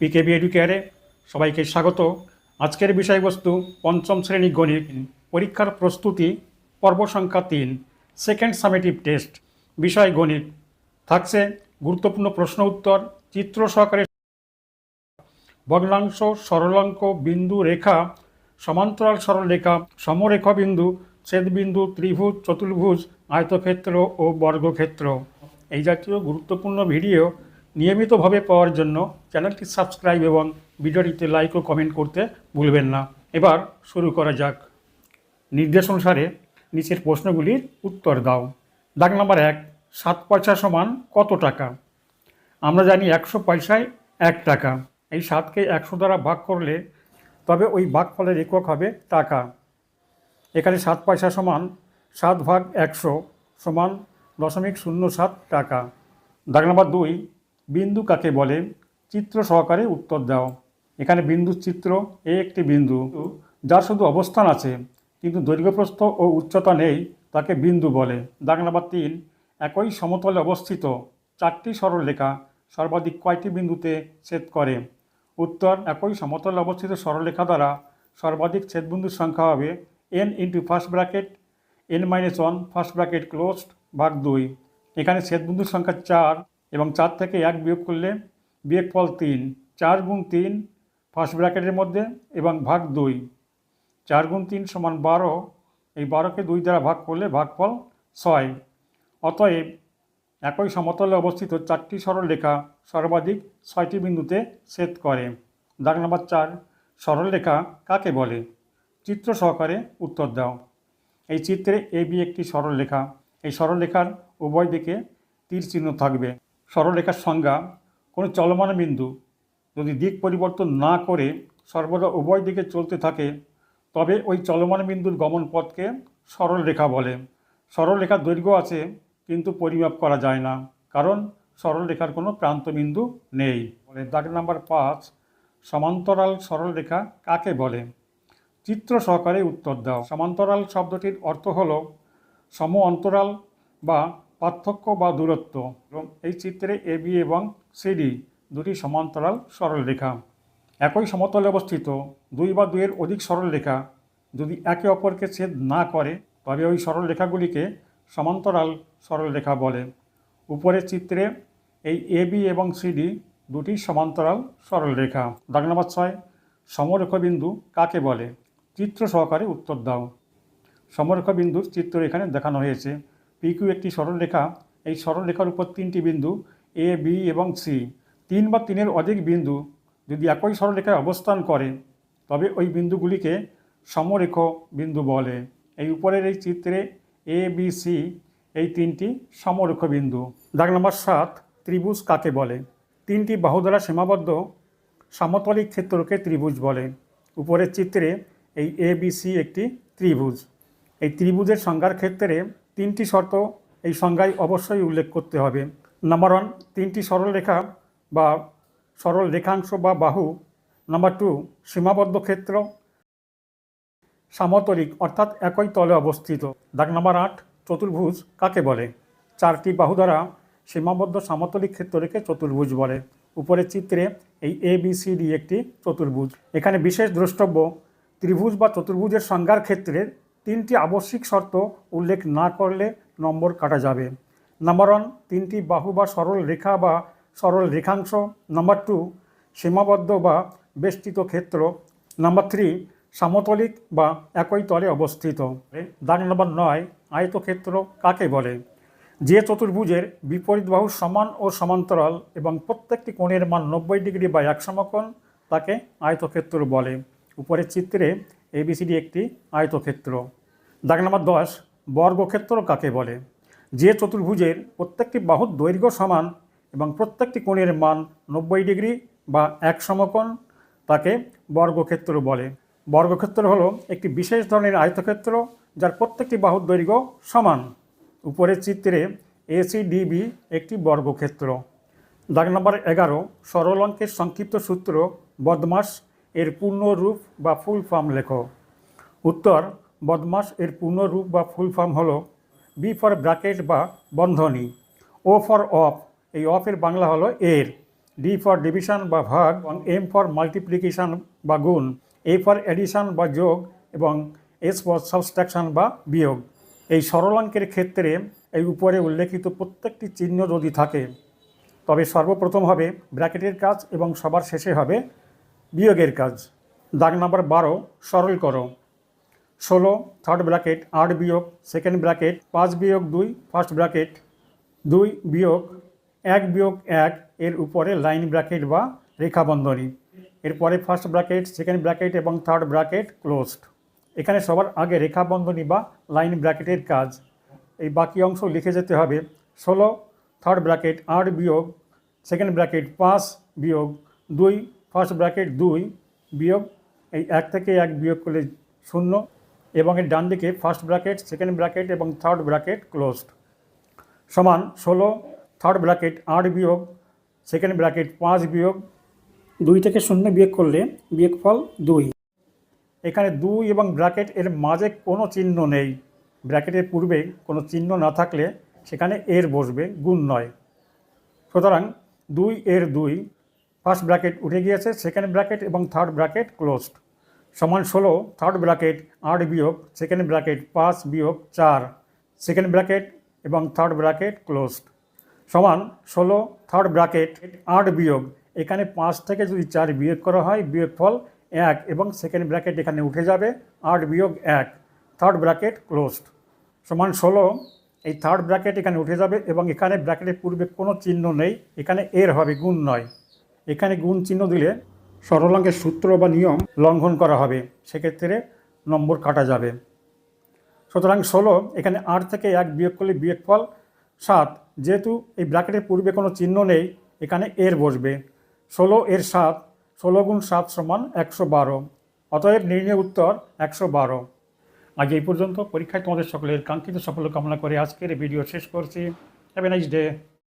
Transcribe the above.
PKb এডুকেয়ারে সবাইকে স্বাগত। আজকের বিষয়বস্তু পঞ্চম শ্রেণি গণিত পরীক্ষার প্রস্তুতি, পর্ব সংখ্যা তিন সেকেন্ড সামেটিভ টেস্ট বিষয় গণিত। থাকছে গুরুত্বপূর্ণ প্রশ্ন উত্তর, চিত্র সহকারে ভগ্নাংশ, সরলাঙ্ক, বিন্দু, রেখা, সমান্তরাল সরলরেখা সমরেখা বিন্দু ছেদবিন্দু, ত্রিভুজ, চতুর্ভুজ, আয়তক্ষেত্র ও বর্গক্ষেত্র। এই জাতীয় গুরুত্বপূর্ণ ভিডিও নিয়মিতভাবে পাওয়ার জন্য চ্যানেলটি সাবস্ক্রাইব এবং ভিডিওটিতে লাইক ও কমেন্ট করতে ভুলবেন না। এবার শুরু করা যাক। নির্দেশ অনুসারে নিচের প্রশ্নগুলির উত্তর দাও। দাগ নাম্বার এক, সাত পয়সা সমান কত টাকা? আমরা জানি একশো পয়সায় এক টাকা। এই সাতকে একশো দ্বারা ভাগ করলে তবে ওই ভাগফলের একক হবে টাকা। এখানে সাত পয়সা সমান সাত ভাগ একশো সমান দশমিক শূন্য সাত টাকা। দাগ নাম্বার দুই বিন্দু কাকে বলে? চিত্র সহকারে উত্তর দাও। এখানে বিন্দুর চিত্র এ একটি বিন্দু, যার শুধু অবস্থান আছে, কিন্তু দৈর্ঘ্যপ্রস্থ ও উচ্চতা নেই, তাকে বিন্দু বলে। দাগ নাম্বার তিন, একই সমতলে অবস্থিত চারটি সরলরেখা সর্বাধিক কয়টি বিন্দুতে ছেদ করে? উত্তর, একই সমতলে অবস্থিত সরলরেখা দ্বারা সর্বাধিক ছেদবিন্দুর সংখ্যা হবে N into first bracket N minus one first bracket closed ভাগ দুই। এখানে ছেদবিন্দুর সংখ্যা চার এবং চার থেকে এক বিয়োগ করলে বিয়োগফল তিন, চার গুণ তিন ফার্স্ট ব্র্যাকেটের মধ্যে এবং ভাগ দুই। চার গুণ তিন সমান বারো, এই বারোকে দুই দ্বারা ভাগ করলে ভাগফল ছয়। অতএব একই সমতলে অবস্থিত চারটি সরলরেখা সর্বাধিক ছয়টি বিন্দুতে ছেদ করে। দাগ নাম্বার চার, সরলরেখা কাকে বলে? চিত্র সহকারে উত্তর দাও। এই চিত্রে এ বি একটি সরলরেখা। এই সরলরেখার উভয় দিকে তীর চিহ্ন থাকবে। সরলরেখার সংজ্ঞা, কোনো চলমান বিন্দু যদি দিক পরিবর্তন না করে সর্বদা উভয় দিকে চলতে থাকে, তবে ওই চলমান বিন্দুর গমন পথকে সরলরেখা বলে। সরলরেখার দৈর্ঘ্য আছে, কিন্তু পরিমাপ করা যায় না, কারণ সরলরেখার কোনো প্রান্তবিন্দু নেই। বলে দাগ নাম্বার পাঁচ, সমান্তরাল সরলরেখা কাকে বলে? চিত্র সহকারে উত্তর দাও। সমান্তরাল শব্দটির অর্থ হল সম অন্তরাল বা পার্থক্য বা দূরত্ব এবং এই চিত্রে এ, বি এবং সিডি দুটি সমান্তরাল সরলরেখা। একই সমতলে অবস্থিত, দুই বা দুইয়ের অধিক সরলরেখা যদি একে অপরকে ছেদ না করে, তবে ওই সরলরেখাগুলিকে সমান্তরাল সরলরেখা বলে। উপরের চিত্রে এই এ, বি এবং সিডি দুটি সমান্তরাল সরলরেখা। দাগ নম্বর ছয় সমরেখা বিন্দু কাকে বলে? চিত্র সহকারে উত্তর দাও। সমরেখা বিন্দুর চিত্র এখানে দেখানো হয়েছে। পিকিউ একটি সরলরেখা। এই সরলরেখার উপর তিনটি বিন্দু এ বি এবং সি তিন বা তিনের অধিক বিন্দু যদি একই সরলরেখায় অবস্থান করে, তবে ওই বিন্দুগুলিকে সমরেখ বিন্দু বলে। এই উপরের এই চিত্রে এ বি সি এই তিনটি সমরেখ বিন্দু। দাগ নম্বর সাত, ত্রিভুজ কাকে বলে? তিনটি বাহু দ্বারা সীমাবদ্ধ সমতলিক ক্ষেত্রকে ত্রিভুজ বলে। উপরের চিত্রে এই এ বি সি একটি ত্রিভুজ। এই ত্রিভুজের সংজ্ঞার ক্ষেত্রে তিনটি শর্ত এই সংজ্ঞায় অবশ্যই উল্লেখ করতে হবে। নাম্বার ওয়ান তিনটি সরলরেখা বা সরল রেখাংশ বা বাহু। নাম্বার টু সীমাবদ্ধ ক্ষেত্র। সামতলিক অর্থাৎ একই তলে অবস্থিত। দাগ নাম্বার আট চতুর্ভুজ কাকে বলে? চারটি বাহু দ্বারা সীমাবদ্ধ সামতলিক ক্ষেত্রকে চতুর্ভুজ বলে। উপরের চিত্রে এই এ বি সি ডি একটি চতুর্ভুজ। এখানে বিশেষ দ্রষ্টব্য, ত্রিভুজ বা চতুর্ভুজের সংজ্ঞার ক্ষেত্রে তিনটি আবশ্যিক শর্ত উল্লেখ না করলে নম্বর কাটা যাবে। নাম্বার ওয়ান, তিনটি বাহু বা সরল রেখা বা সরল রেখাংশ। নাম্বার টু, সীমাবদ্ধ বা বেষ্টিত ক্ষেত্র। নাম্বার থ্রি, সামতলিক বা একই তলে অবস্থিত। দাগ নম্বর নয়, আয়তক্ষেত্র কাকে বলে? যে চতুর্ভুজের বিপরীত বাহু সমান ও সমান্তরাল এবং প্রত্যেকটি কোণের মান নব্বই ডিগ্রি বা এক সমকোণ, তাকে আয়তক্ষেত্র বলে। উপরের চিত্রে এবিসিডি একটি আয়তক্ষেত্র। দাগ নম্বর দশ বর্গক্ষেত্র কাকে বলে? যে চতুর্ভুজের প্রত্যেকটি বাহুর দৈর্ঘ্য সমান এবং প্রত্যেকটি কোণের মান নব্বই ডিগ্রি বা এক সমকোণ তাকে বর্গক্ষেত্র বলে। বর্গক্ষেত্র হলো একটি বিশেষ ধরনের আয়তক্ষেত্র যার প্রত্যেকটি বাহুর দৈর্ঘ্য সমান। উপরের চিত্রে এসিডিবি একটি বর্গক্ষেত্র। দাগ নম্বর এগারো, সরল অঙ্কের সংক্ষিপ্ত সূত্র বদমাস এর পূর্ণ রূপ বা ফুল ফর্ম লেখো। উত্তর বদমাস এর পূর্ণ রূপ বা ফুল ফর্ম হলো বি ফর ব্র্যাকেট বা বন্ধনী ও ফর অফ এই অফের বাংলা হলো এর। ডি ফর ডিভিশন বা ভাগ, এবং এম ফর মাল্টিপ্লিকেশন বা গুণ এ ফর এডিশন বা যোগ, এবং এস ফর সাবস্ট্রাকশন বা বিয়োগ। এই সরলাঙ্কের ক্ষেত্রে এই উপরে উল্লেখিত প্রত্যেকটি চিহ্ন যদি থাকে, তবে সর্বপ্রথম হবে ব্র্যাকেটের কাজ এবং সবার শেষে হবে বিয়োগের কাজ। দাগ নাম্বার বারো, সরল করো। ষোলো থার্ড ব্র্যাকেট আট বিয়োগ সেকেন্ড ব্র্যাকেট পাঁচ বিয়োগ দুই ফার্স্ট ব্র্যাকেট দুই বিয়োগ, এক বিয়োগ এক এর উপরে লাইন ব্র্যাকেট বা রেখাবন্ধনী। এরপরে ফার্স্ট ব্র্যাকেট সেকেন্ড ব্র্যাকেট এবং থার্ড ব্র্যাকেট ক্লোজড এখানে সবার আগে রেখাবন্ধনী বা লাইন ব্র্যাকেটের কাজ। এই বাকি অংশ লিখে যেতে হবে। ষোলো থার্ড ব্র্যাকেট আট বিয়োগ সেকেন্ড ব্র্যাকেট পাঁচ বিয়োগ, দুই ফার্স্ট ব্র্যাকেট দুই বিয়োগ, এই এক থেকে এক বিয়োগ করলে শূন্য। এবং এর ডান দিকে ফার্স্ট ব্র্যাকেট সেকেন্ড ব্র্যাকেট এবং থার্ড ব্র্যাকেট ক্লোজড সমান ষোলো থার্ড ব্র্যাকেট আট বিয়োগ সেকেন্ড ব্র্যাকেট পাঁচ বিয়োগ, দুই থেকে শূন্য বিয়োগ করলে বিয়োগফল দুই। এখানে দুই এবং ব্র্যাকেট এর মাঝে কোনো চিহ্ন নেই। ব্র্যাকেটের পূর্বে কোনো চিহ্ন না থাকলে সেখানে এর বসবে গুণ নয়। সুতরাং দুই এর দুই ফার্স্ট ব্র্যাকেট উঠে গিয়েছে সেকেন্ড ব্র্যাকেট এবং থার্ড ব্র্যাকেট ক্লোজড সমান ষোলো থার্ড ব্র্যাকেট আট বিয়োগ সেকেন্ড ব্র্যাকেট পাঁচ বিয়োগ, চার। সেকেন্ড ব্র্যাকেট এবং থার্ড ব্র্যাকেট ক্লোজড সমান ষোলো থার্ড ব্র্যাকেট আট বিয়োগ। এখানে পাঁচ থেকে যদি চার বিয়োগ করা হয়, বিয়োগফল এক এবং সেকেন্ড ব্র্যাকেট এখানে উঠে যাবে, আট বিয়োগ এক। থার্ড ব্র্যাকেট ক্লোজড সমান ষোলো, এই থার্ড ব্র্যাকেট এখানে উঠে যাবে এবং এখানে ব্র্যাকেটের পূর্বে কোনো চিহ্ন নেই। এখানে এর হবে গুণ নয়। এখানে গুণ চিহ্ন দিলে সরলাঙ্কের সূত্র বা নিয়ম লঙ্ঘন করা হবে। সেক্ষেত্রে নম্বর কাটা যাবে। সুতরাং ষোলো, এখানে আট থেকে এক বিয়োগ করলে বিয়োগফল সাত। যেহেতু এই ব্র্যাকেটের পূর্বে কোনো চিহ্ন নেই, এখানে এর বসবে। ষোলো এর সাত, ষোলো গুণ সাত সমান একশো বারো। অতএব নির্ণয় উত্তর একশো বারো। আজ এই পর্যন্ত। পরীক্ষায় তোমাদের সকলের কাঙ্ক্ষিত সাফল্য কামনা করে আজকের ভিডিও শেষ করছি। Have a nice day